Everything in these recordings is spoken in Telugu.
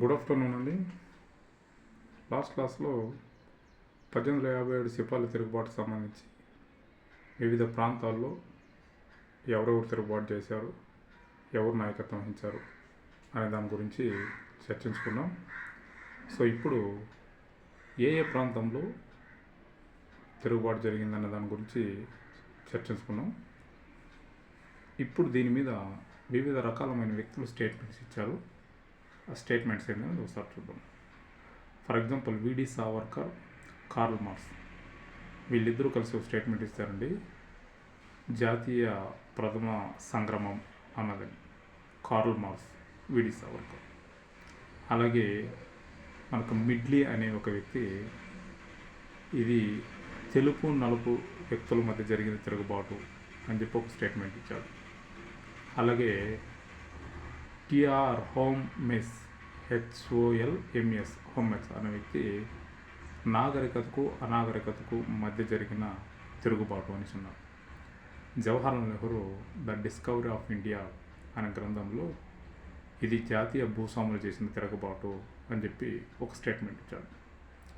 గుడ్ ఆఫ్టర్నూన్ అండి. లాస్ట్ క్లాస్లో పద్దెనిమిది వందల యాభై ఏడు సిపాలు తిరుగుబాటుకు సంబంధించి వివిధ ప్రాంతాల్లో ఎవరెవరు తిరుగుబాటు చేశారు ఎవరు నాయకత్వం వహించారు అనే దాని గురించి చర్చించుకున్నాం సో ఇప్పుడు ఏ ఏ ప్రాంతంలో తిరుగుబాటు జరిగిందన్న దాని గురించి చర్చించుకున్నాం ఇప్పుడు దీని మీద వివిధ రకాలమైన వ్యక్తులు స్టేట్మెంట్స్ ఇచ్చారు. స్టేట్మెంట్స్ ఏంటనేది ఒకసారి చూద్దాం. ఫర్ ఎగ్జాంపుల్ విడి సావర్కర్ కార్ల్ మార్క్స్. వీళ్ళిద్దరూ కలిసి ఒక స్టేట్మెంట్ ఇస్తారండి. జాతీయ ప్రథమ సంగ్రమం అన్నదని కార్ల్ మార్క్స్ విడి సావర్కర్. అలాగే మనకు మిడ్లీ అనే ఒక వ్యక్తి ఇది తెలుపు నలుపు వ్యక్తుల మధ్య జరిగిన తిరుగుబాటు అని చెప్పి ఒక స్టేట్మెంట్ ఇచ్చాడు. అలాగే TR Holmes HOL MS Holmes అనే వ్యక్తి నాగరికతకు అనాగరికతకు మధ్య జరిగిన తిరుగుబాటు అని చిన్నారు Jawaharlal Nehru the discovery of India అనే గ్రంథంలో ఇది జాతీయ భూస్వాములు చేసిన తిరగబాటు అని చెప్పి ఒక స్టేట్మెంట్ ఇచ్చాడు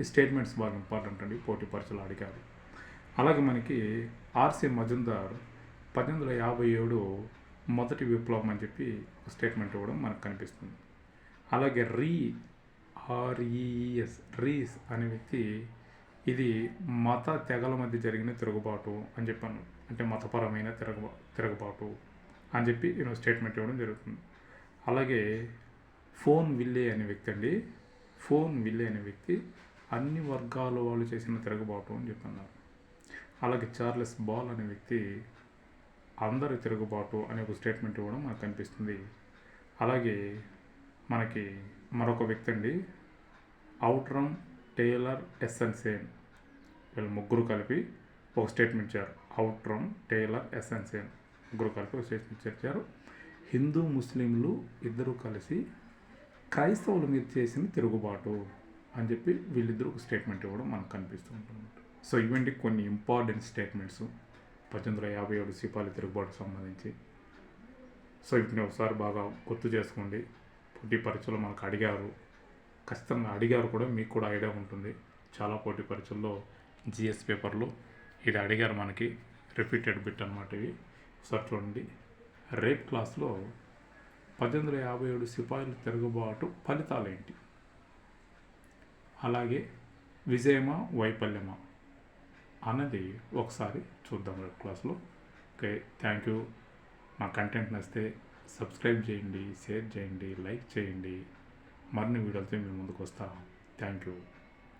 ఈ స్టేట్మెంట్స్ బాగా ఇంపార్టెంట్ అండి పోటీ పరీక్షలు అడిగారు. అలాగే మనకి ఆర్సి మజుందార్ పద్దెనిమిది వందల యాభై ఏడు మొదటి విప్లవం అని చెప్పి ఒక స్టేట్మెంట్ ఇవ్వడం మనకు కనిపిస్తుంది. అలాగే రీ ఆర్ఈఎస్ రీస్ అనే వ్యక్తి ఇది మత తెగల మధ్య జరిగిన తిరుగుబాటు అని చెప్పాను. అంటే మతపరమైన తిరగబా తిరుగుబాటు అని చెప్పి నేను స్టేట్మెంట్ ఇవ్వడం జరుగుతుంది. అలాగే ఫోన్ విల్లే అనే వ్యక్తి అండి. ఫోన్ విల్లే అనే వ్యక్తి అన్ని వర్గాల వాళ్ళు చేసిన తిరగబాటు అని చెప్పన్నారు. అలాగే చార్లెస్ బాల్ అనే వ్యక్తి అందరి తిరుగుబాటు అనే ఒక స్టేట్మెంట్ ఇవ్వడం మనకు కనిపిస్తుంది. అలాగే మనకి మరొక వ్యక్తి అండి. అవుట్రమ్ టేలర్ ఎస్ఎన్సేన్ వీళ్ళు ముగ్గురు కలిపి ఒక స్టేట్మెంట్ ఇచ్చారు. అవుట్రమ్ టేలర్ ఎస్ఎన్సేన్ ముగ్గురు కలిపి ఒక స్టేట్మెంట్ ఇచ్చారు. హిందూ ముస్లింలు ఇద్దరు కలిసి క్రైస్తవుల మీద చేసిన తిరుగుబాటు అని చెప్పి వీళ్ళిద్దరు ఒక స్టేట్మెంట్ ఇవ్వడం మనకు కనిపిస్తూ ఉంటుంది. సో ఇవంటి కొన్ని ఇంపార్టెంట్ స్టేట్మెంట్స్ పద్దెనిమిది వందల యాభై ఏడు సిపాలి తిరుగుబాటుకు సంబంధించి. సో వీటిని ఒకసారి బాగా గుర్తు చేసుకోండి. పోటీ పరీక్షలు మనకు అడిగారు. ఖచ్చితంగా అడిగారు కూడా మీకు కూడా ఐడియా ఉంటుంది. చాలా పోటీ పరీక్షల్లో జిఎస్ పేపర్లు ఇది అడిగారు మనకి. రిపీటెడ్ బిట్ అనమాట ఇవి. ఒకసారి చూడండి. రేప్ క్లాస్లో పద్దెనిమిది వందల యాభై ఏడు సిపాయిల తిరుగుబాటు ఫలితాలు ఏంటి అలాగే విజయమా వైఫల్యమా? అన్నది ఒకసారి చూద్దాం రేపు క్లాస్లో. Okay thank you. మా కంటెంట్ నచ్చితే సబ్స్క్రైబ్ చేయండి షేర్ చేయండి లైక్ చేయండి. మరిన్ని వీడియోలతో మేము ముందుకు వస్తాం. Thank you.